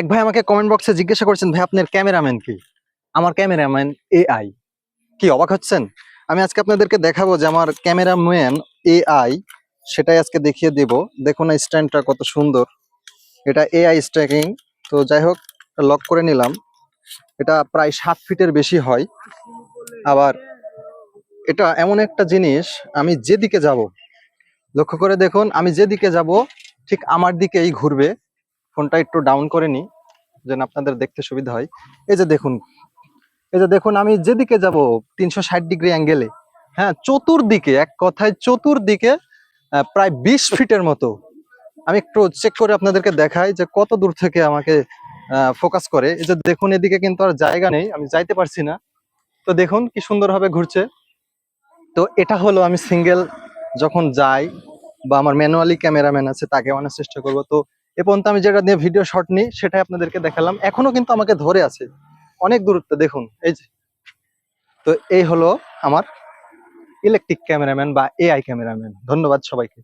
এক ভাই আমাকে কমেন্ট বক্সে জিজ্ঞাসা করেছেন, ভাই, আপনার ক্যামেরাম্যান কি? আমার ক্যামেরাম্যান এআই কি, অবাক হচ্ছেন? আমি আজকে আপনাদেরকে দেখাবো যে আমার ক্যামেরাম্যান এআই সেটাই আজকে দেখিয়ে দেব। দেখুন এই স্ট্যান্ডটা কত সুন্দর। এটা এআই স্ট্যাকিং তো যাই হোক লক করে নিলাম। এটা প্রায় সাত ফিটের বেশি হয়। আবার এটা এমন একটা জিনিস, আমি যেদিকে যাব, লক্ষ্য করে দেখুন, আমি যেদিকে যাব, ঠিক আমার দিকেই ঘুরবে। ফোনটা একটু ডাউন করে নি যেন আপনাদের দেখতে সুবিধা হয়। এই যে দেখুন, এই যে দেখুন, আমি যেদিকে যাব, তিনশো ষাট ডিগ্রি অ্যাঙ্গেলে হ্যাঁ চতুর্দিকে, এক কথায় চতুর্দিকে প্রায় বিশ ফিটের মতো। আমি একটু চেক করে আপনাদেরকে দেখাই যে কত দূর থেকে আমাকে ফোকাস করে। এই যে দেখুন, এদিকে কিন্তু আর জায়গা নেই, আমি যাইতে পারছি না। তো দেখুন, কি সুন্দরভাবে ঘুরছে। তো এটা হলো আমি সিঙ্গেল যখন যাই, বা আমার ম্যানুয়ালি ক্যামেরাম্যান আছে, তাকে আনার চেষ্টা করব। তো এ পর্যন্ত আমি যেটা নিয়ে ভিডিও শট নিই, সেটাই আপনাদেরকে দেখালাম। এখনও কিন্তু আমাকে ধরে আছে। অনেক দূরত্ব, দেখুন, এই যে। তো এই হলো আমার ইলেকট্রিক ক্যামেরাম্যান বা এআই ক্যামেরাম্যান ধন্যবাদ সবাইকে।